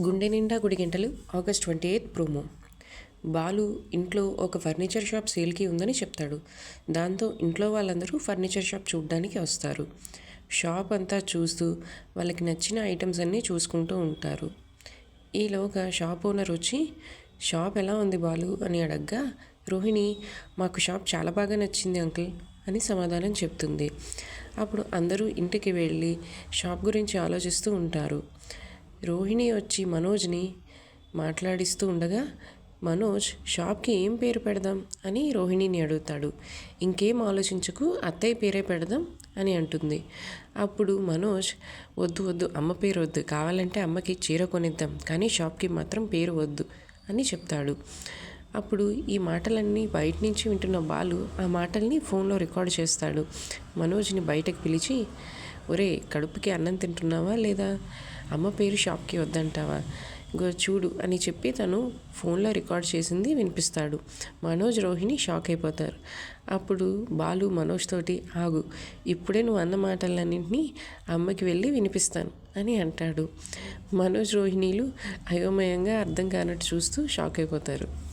గుండె నిండా గుడి గంటలు August twenty eighth promo. Balu ఇంట్లో ఒక ఫర్నిచర్ షాప్ సేల్కి ఉందని చెప్తాడు. దాంతో ఇంట్లో వాళ్ళందరూ ఫర్నిచర్ షాప్ చూడడానికి వస్తారు. షాప్ అంతా చూస్తూ వాళ్ళకి నచ్చిన ఐటమ్స్ అన్నీ చూసుకుంటూ ఉంటారు. ఈలోగా షాప్ ఓనర్ వచ్చి షాప్ ఎలా ఉంది బాలు? అని అడగ్గా రోహిణి మాకు షాప్ చాలా బాగా నచ్చింది అంకుల్ అని సమాధానం చెప్తుంది. అప్పుడు అందరూ ఇంటికి వెళ్ళి షాప్ గురించి ఆలోచిస్తూ ఉంటారు. రోహిణి వచ్చి మనోజ్ని మాట్లాడిస్తూ ఉండగా మనోజ్ షాప్కి ఏం పేరు పెడదాం? అని రోహిణిని అడుగుతాడు. ఇంకేం ఆలోచించకు అత్తయ్య పేరే పెడదాం అని అంటుంది. అప్పుడు మనోజ్ వద్దు వద్దు అమ్మ పేరు వద్దు కావాలంటే అమ్మకి చీర కొనిద్దాం కానీ షాప్కి మాత్రం పేరు వద్దు అని చెప్తాడు. అప్పుడు ఈ మాటలన్నీ బయట నుంచి వింటున్న బాలు ఆ మాటల్ని ఫోన్లో రికార్డ్ చేస్తాడు. మనోజ్ని బయటకు పిలిచి ఒరే కడుపుకి అన్నం తింటున్నావా లేదా? అమ్మ పేరు షాప్కి వద్దంటావా? చూడు అని చెప్పి తను ఫోన్లో రికార్డ్ చేసింది వినిపిస్తాడు. మనోజ్ రోహిణి షాక్ అయిపోతారు. అప్పుడు బాలు మనోజ్ తోటి ఆగు ఇప్పుడే నువ్వు అన్న మాటలన్నింటినీ అమ్మకి వెళ్ళి వినిపిస్తాను అని అంటాడు. మనోజ్ రోహిణీలు అయోమయంగా అర్థం కానట్టు చూస్తూ షాక్ అయిపోతారు.